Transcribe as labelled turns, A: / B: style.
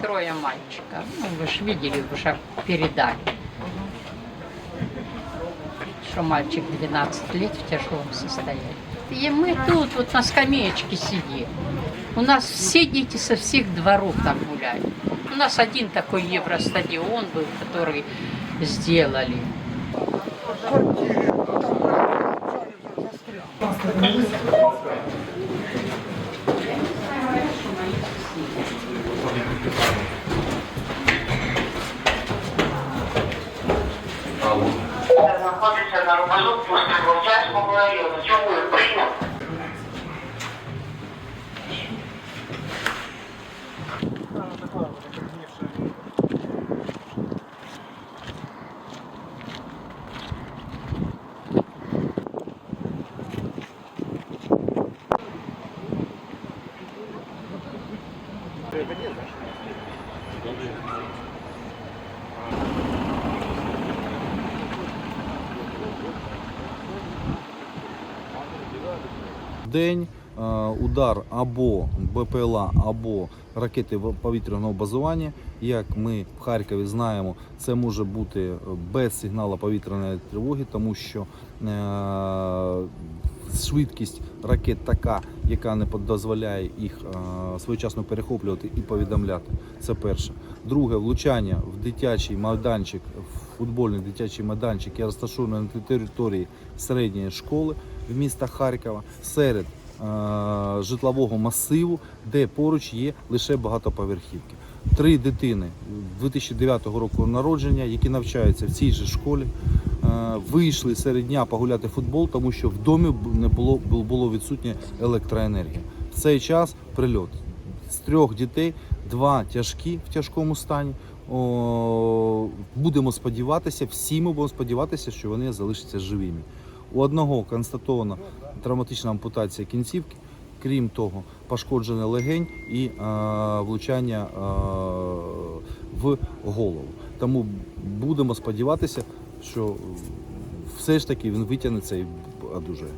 A: Трое мальчиков. Ну, вы же видели, уже передали. Что мальчик 12 лет в тяжелом состоянии. И мы тут вот на скамеечке сидим. У нас все дети со всех дворов там гуляют. У нас один такой евростадион был, который сделали.
B: Знаходиться на розвитку Стріловчанського району. Чому ви прийняли?
C: В день е, удар або БПЛА, або ракети повітряного базування. Як ми в Харкові знаємо, це може бути без сигналу повітряної тривоги, тому що е, швидкість ракет така, яка не дозволяє їх е, своєчасно перехоплювати і повідомляти. Це перше. Друге, влучання в дитячий майданчик, в футбольний дитячий майданчик, який розташований на території середньої школи в міста Харкова серед е, житлового масиву, де поруч є лише багатоповерхівки. Три дитини 2009 року народження, які навчаються в цій же школі, е, вийшли серед дня погуляти футбол, тому що в домі не було, бу- було відсутня електроенергія. В цей час прильот. З трьох дітей два тяжкі в тяжкому стані. О, будемо сподіватися, всі ми будемо сподіватися, що вони залишаться живими. У одного констатована травматична ампутація кінцівки, крім того, пошкоджене легень і е, влучання е, в голову. Тому будемо сподіватися, що все ж таки він витягнеться і одужає.